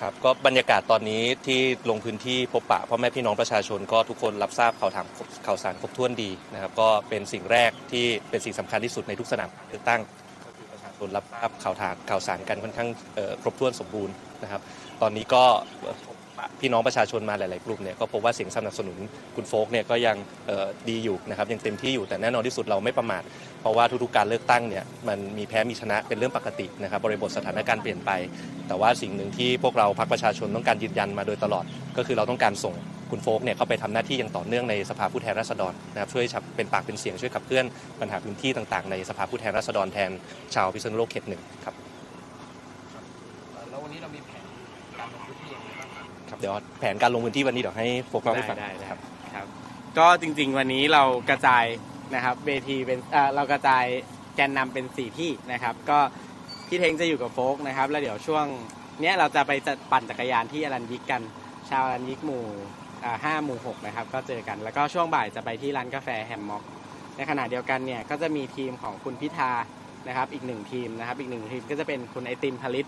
ครับก็บรรยากาศตอนนี้ที่ลงพื้นที่พบปะพ่อแม่พี่น้องประชาชนก็ทุกคนรับทราบข่าวถามข่าวสารครบถ้วนดีนะครับก็เป็นสิ่งแรกที่เป็นสิ่งสำคัญที่สุดในทุกสนามเลือกตั้ง ชนรับทราบข่าวถาข่าวสารกันค่อนข้างครบถ้วนสมบูรณ์นะครับ ตอนนี้ก็พี่น้องประชาชนมาหลาย ๆ กลุ่มเนี่ยก็พบว่าเสียงสนับสนุนคุณโฟกเนี่ยก็ยังดีอยู่นะครับยังเต็มที่อยู่แต่แน่นอนที่สุดเราไม่ประมาทเพราะว่าทุก ๆ การเลือกตั้งเนี่ยมันมีแพ้มีชนะเป็นเรื่องปกตินะครับบริบทสถานการณ์เปลี่ยนไป แต่ว่าสิ่งหนึ่งที่พวกเราพรรคประชาชนต้องการยืนยันมาโดยตลอด ก็คือเราต้องการส่ง คุณโฟกเนี่ยเข้าไปทำหน้าที่อย่างต่อเนื่องในสภาผู้แทนราษฎรนะครับช่วยเป็นปากเป็นเสียงช่วยขับเคลื่อนปัญหาพื้นที่ต่างๆ ในสภาผู้แทนราษฎรแทนชาวพิษณุโลกเขตหนึ่งครับแล้ววันนี้เรามีแผนการลงพื้นที่ยังไงบ้างครับครับเดี๋ยวแผนการลงพื้นที่วันนี้เดี๋ยวให้โฟกเล่าให้ฟังได้ได้ครับครับ ก็จริงๆวันนี้เรากระจายนะครับเวทีเป็นเอ่อเรากระจายแกนนำเป็น 4 ที่นะครับ ก็พี่เทงจะอยู่กับโฟกนะครับ แล้วเดี๋ยวช่วงเนี้ยเราจะไปจัดปั่นจักรยานที่อรัญยิกกัน ชาวอรัญยิกหมู่ อ่าห้าหมู่หกนะครับก็เจอกัน แล้วก็ช่วงบ่ายจะไปที่ร้านกาแฟแฮมม็อก ในขณะเดียวกันเนี่ยก็จะมีทีมของคุณพิธานะครับอีกหนึ่งทีมนะครับอีกหนึ่งทีมก็จะเป็นคุณไอติมผลิต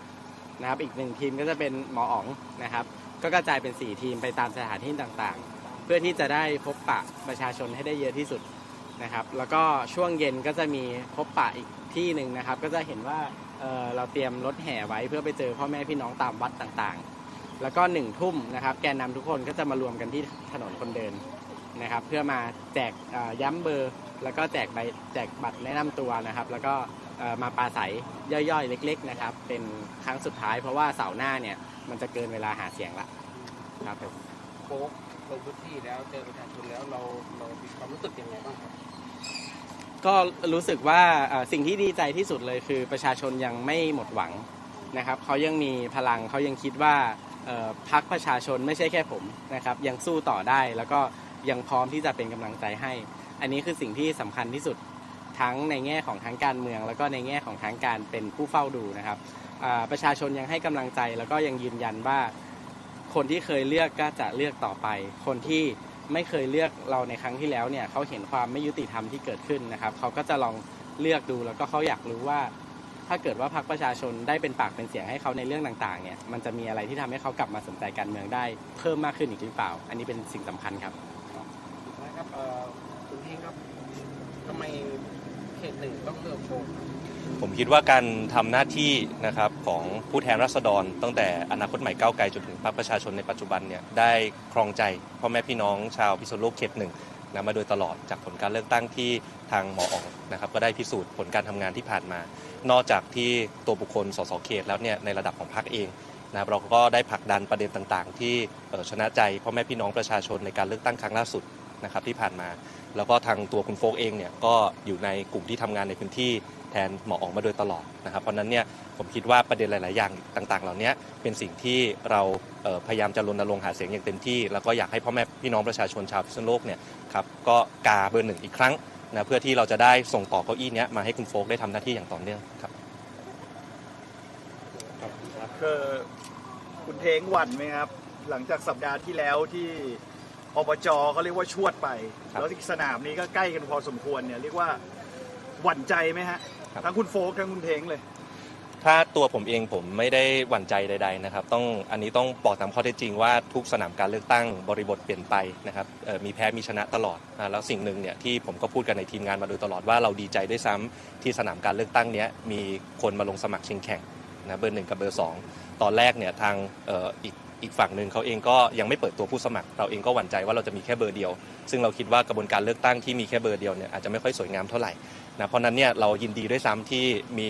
นะครับอีกหนึ่งทีมก็จะเป็นหมออ๋องนะครับก็กระจายเป็น 4 ทีมไปตามสถานที่ต่างๆ เพื่อที่จะได้พบปะประชาชนให้ได้เยอะที่สุดนะครับแล้วก็ช่วงเย็นก็จะมีพบปะอีกที่หนึ่งนะครับก็จะเห็นว่าเเราเตรียมรถแห่ไว้เพื่อไปเจอพ่อแม่พี่น้องตามวัดต่างๆ แล้วก็หนึ่งทุ่มนะครับแกนนำทุกคนก็จะมารวมกันที่ถนนคนเดินนะครับ เพื่อมาแจกเอ่อย้ำเบอร์ แล้วก็แจกใบแจกบัตรแนะนำตัวนะครับ แล้วก็เอ่อมาปราศัยย่อยๆ เล็ก ๆ นะครับ เป็นครั้งสุดท้ายเพราะว่าเสาร์หน้าเนี่ยมันจะเกินเวลาหาเสียงละครับผมโค้กลงพื้นที่แล้วเจอประชาชนแล้วเราเรามีความรู้สึกยังไงบ้างครับก็รู้สึกว่าเอ่อสิ่งที่ดีใจที่สุดเลยคือประชาชนยังไม่หมดหวังนะครับเขายังมีพลังเขายังคิดว่าเอ่อ พักประชาชนไม่ใช่แค่ผมนะครับ ยังสู้ต่อได้แล้วก็ยังพร้อมที่จะเป็นกำลังใจให้ อันนี้คือสิ่งที่สำคัญที่สุดทั้งในแง่ของทั้งการเมือง แล้วก็ในแง่ของทั้งการเป็นผู้เฝ้าดูนะครับประชาชนยังให้กำลังใจแล้วก็ยังยืนยันว่า คนที่เคยเลือกก็จะเลือกต่อไป คนที่ไม่เคยเลือกเราในครั้งที่แล้วเนี่ยเขาเห็นความไม่ยุติธรรมที่เกิดขึ้นนะครับเขาก็จะลองเลือกดูแล้วก็เขาอยากรู้ว่า ถ้าเกิดว่าพรรคประชาชนได้เป็นปากเป็นเสียงให้เขาในเรื่องต่างๆเนี่ยมันจะมีอะไรที่ทำให้เขากลับมาสนใจการเมืองได้เพิ่มมากขึ้นอีกหรือเปล่า อันนี้เป็นสิ่งสำคัญครับนะครับคุณเองครับทำไมเขตหนึ่งต้องเลือกโค้กคผมคิดว่าการทำหน้าที่นะครับของผู้แทนราษฎร ตั้งแต่อนาคตใหม่ก้าวไกลจนถึงพรรคประชาชนในปัจจุบันเนี่ยได้ครองใจพ่อแม่พี่น้องชาวพิษณุโลกเขตหนึ่ง นะมาโดยตลอดจากผลการเลือกตั้งที่ทางหมออ๋องนะครับก็ได้พิสูจน์ผลการทำงานที่ผ่านมา นอกจากที่ตัวบุคคลสสเขตแล้วเนี่ยในระดับของพรรคเองนะครับเราก็ได้ผลักดันประเด็นต่างๆ ที่ชนะใจพ่อแม่พี่น้องประชาชนในการเลือกตั้งครั้งล่าสุดนะครับที่ผ่านมา แล้วก็ทางตัวคุณโฟกเองเนี่ยก็อยู่ในกลุ่มที่ทำงานในพื้นที่ แทนหมอออกมาโดยตลอดนะครับ เพราะฉะนั้นเนี่ยผมคิดว่าประเด็นหลาย ๆ อย่างต่าง ๆ เหล่านี้เป็นสิ่งที่เราเอ่อพยายามจะรณรงค์หาเสียงอย่างเต็มที่ แล้วก็อยากให้พ่อแม่พี่น้องประชาชนชาวพิษณุโลกเนี่ยครับก็กาเบอร์หนึ่งอีกครั้งนะเพื่อที่เราจะได้ส่งต่อเก้าอี้เนี้ยมาให้คุณโฟกได้ทำหน้าที่อย่างต่อเนื่องครับคือคุณเทงหวั่นไหมครับ หลังจากสัปดาห์ที่แล้วที่อบจเขาเรียกว่าชวดไปครับแล้วที่สนามนี้ก็ใกล้กันพอสมควรเนี่ยเรียกว่าหวั่นใจไหมฮะ ครับ ทั้งคุณโฟกทั้งคุณเทงเลย ถ้าตัวผมเองผมไม่ได้หวั่นใจใดๆนะครับต้องอันนี้ต้องบอกตามข้อเท็จจริงว่าทุกสนามการเลือกตั้งบริบทเปลี่ยนไปนะครับเอ่อมีแพ้มีชนะตลอดอ่าแล้วสิ่งหนึ่งเนี่ยที่ผมก็พูดกันในทีมงานมาโดยตลอดว่าเราดีใจด้วยซ้ำที่สนามการเลือกตั้งเนี้ยมีคนมาลงสมัครชิงแข่งนะเบอร์หนึ่งกับเบอร์สองตอนแรกเนี่ยทางเอ่ออีก อีกฝั่งหนึ่งเขาเองก็ยังไม่เปิดตัวผู้สมัคร เราเองก็หวั่นใจว่าเราจะมีแค่เบอร์เดียว ซึ่งเราคิดว่ากระบวนการเลือกตั้งที่มีแค่เบอร์เดียวเนี่ยอาจจะไม่ค่อยสวยงามเท่าไหร่นะเพราะนั้นเนี่ยเรายินดีด้วยซ้ำที่มี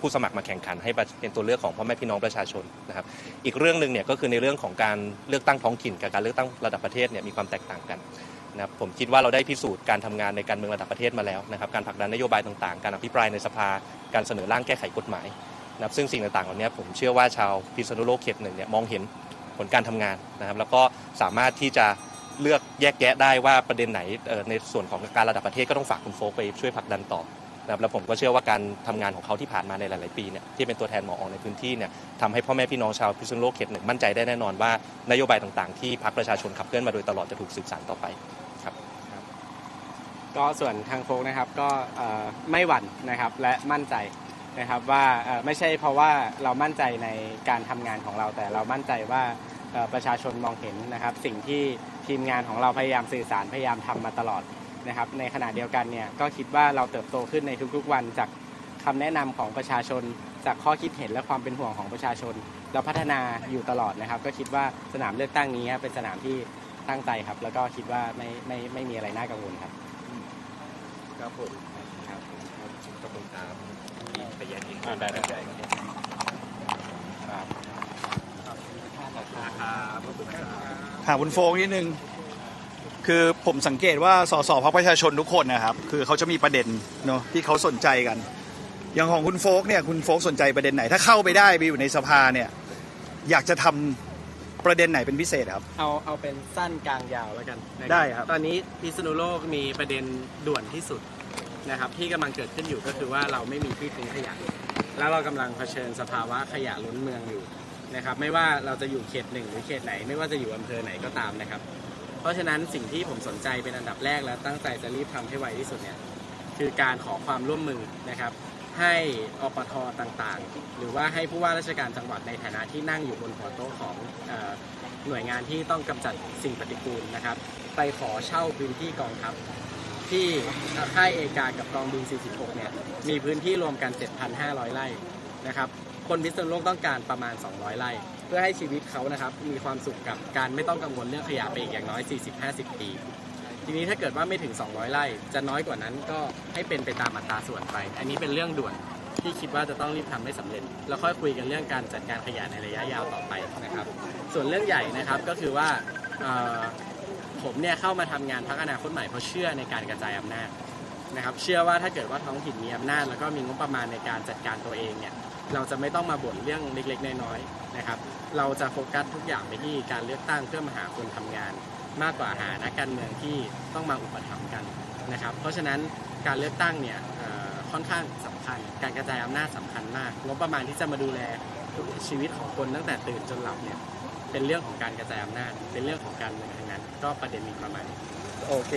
ผู้สมัครมาแข่งขันให้เป็นตัวเลือกของพ่อแม่พี่น้องประชาชนนะครับอีกเรื่องหนึ่งเนี่ยก็คือในเรื่องของการเลือกตั้งท้องถิ่นกับการเลือกตั้งระดับประเทศเนี่ยมีความแตกต่างกันนะครับผมคิดว่าเราได้พิสูจน์การทำงานในการเมืองระดับประเทศมาแล้วนะครับการผลักดันนโยบายต่างๆ การอภิปรายในสภา การเสนอร่างแก้ไขกฎหมายนะครับซึ่งสิ่งต่างๆเหล่านี้ผมเชื่อว่าชาวพิษณุโลกเขตหนึ่งเนี่ยมองเห็น ผลการทำงานนะครับ แล้วก็สามารถที่จะเลือกแยกแยะได้ว่าประเด็นไหนในส่วนของการระดับประเทศก็ต้องฝากคุณโฟกไปช่วยผลักดันต่อนะครับแล้วผมก็เชื่อว่าการทำงานของเขาที่ผ่านมาในหลาย ๆ ปีเนี่ยที่เป็นตัวแทนหมอออกในพื้นที่เนี่ยทำให้พ่อแม่พี่น้องชาวพิษณุโลกเขตหนึ่งมั่นใจได้แน่นอนว่านโยบายต่าง ๆ ที่พรรคประชาชนขับเคลื่อนมาโดยตลอดจะถูกสืบสานต่อไปครับก็ส่วนทางโฟกนะครับก็ไม่หวั่นนะครับและมั่นใจ นะครับว่าเอ่อไม่ใช่เพราะว่าเรามั่นใจในการทำงานของเรา แต่เรามั่นใจว่าเอ่อประชาชนมองเห็นนะครับ สิ่งที่ทีมงานของเราพยายามสื่อสารพยายามทำมาตลอดนะครับ ในขณะเดียวกันเนี่ยก็คิดว่าเราเติบโตขึ้นในทุกๆวันจากคำแนะนำของประชาชน จากข้อคิดเห็นและความเป็นห่วงของประชาชน เราพัฒนาอยู่ตลอดนะครับ ก็คิดว่าสนามเลือกตั้งนี้เป็นสนามที่ตั้งใจครับ แล้วก็คิดว่าไม่ไม่ไม่มีอะไรน่ากังวลครับ ครับผม ขอบคุณครับที่ไปแยกอีกอ่าได้ได้ได้ครับถามคุณโฟกนิดนึงคือผมสังเกตว่าสสพรรคประชาชนทุกคนนะครับ คือเขาจะมีประเด็นเนาะที่เขาสนใจกัน อย่างของคุณโฟกเนี่ยคุณโฟกสนใจประเด็นไหน ถ้าเข้าไปได้ไปอยู่ในสภาเนี่ย อยากจะทำประเด็นไหนเป็นพิเศษครับ เอาเอาเป็นสั้นกลางยาวแล้วกันนะได้ครับ ตอนนี้พิษณุโลกมีประเด็นด่วนที่สุด นะครับที่กำลังเกิดขึ้นอยู่ก็คือว่าเราไม่มีที่ทิ้งขยะแล้วเรากำลังเผชิญสภาวะขยะล้นเมืองอยู่นะครับ ไม่ว่าเราจะอยู่เขตหนึ่งหรือเขตไหน ไม่ว่าจะอยู่อำเภอไหนก็ตามนะครับ เพราะฉะนั้นสิ่งที่ผมสนใจเป็นอันดับแรกและตั้งใจจะรีบทำให้ไวที่สุดเนี่ยคือการขอความร่วมมือนะครับ ให้อปทต่างๆ หรือว่าให้ผู้ว่าราชการจังหวัดในฐานะที่นั่งอยู่บนหัวโต๊ะของอหน่วยงานที่ต้องกำจัดสิ่งปฏิกูลนะครับ ไปขอเช่าพื้นที่กองทัพ ที่ค่ายเอกากับกองบิน 46 เนี่ย มีพื้นที่รวมกัน 7,500 ไร่นะครับ คนพิษณุโลกต้องการประมาณ 200 ไร่ เพื่อให้ชีวิตเขานะครับ มีความสุขกับการไม่ต้องกังวลเรื่องขยะไปอีกอย่างน้อย 40-50 ปี ทีนี้ถ้าเกิดว่าไม่ถึง 200 ไร่ จะน้อยกว่านั้นก็ให้เป็นไปตามอัตราส่วนไป อันนี้เป็นเรื่องด่วนที่คิดว่าจะต้องรีบทำให้สำเร็จ แล้วค่อยคุยกันเรื่องการจัดการขยะในระยะยาวต่อไปนะครับ ส่วนเรื่องใหญ่นะครับก็คือว่า ผมเนี่ยเข้ามาทำงานพักอนาคตใหม่เพราะเชื่อในการกระจายอำนาจนะครับ เชื่อว่าถ้าเกิดว่าท้องถิ่นมีอำนาจ แล้วก็มีงบประมาณในการจัดการตัวเองเนี่ยเราจะไม่ต้องมาบ่นเรื่องเล็กๆ น้อยๆนะครับ เราจะโฟกัสทุกอย่างไปที่การเลือกตั้งเพื่อมาหาคนทำงาน มากกว่าหานักการเมืองที่ต้องมาอุปถัมภ์กันนะครับ เพราะฉะนั้นการเลือกตั้งเนี่ยค่อนข้างสำคัญ การกระจายอำนาจสำคัญมากงบประมาณที่จะมาดูแลชีวิตของคนตั้งแต่ตื่นจนหลับเนี่ย เป็นเรื่องของการกระจายอำนาจเป็นเรื่องของการเมืองทั้งนั้นก็ประเด็นมีประมาณนี้โอเค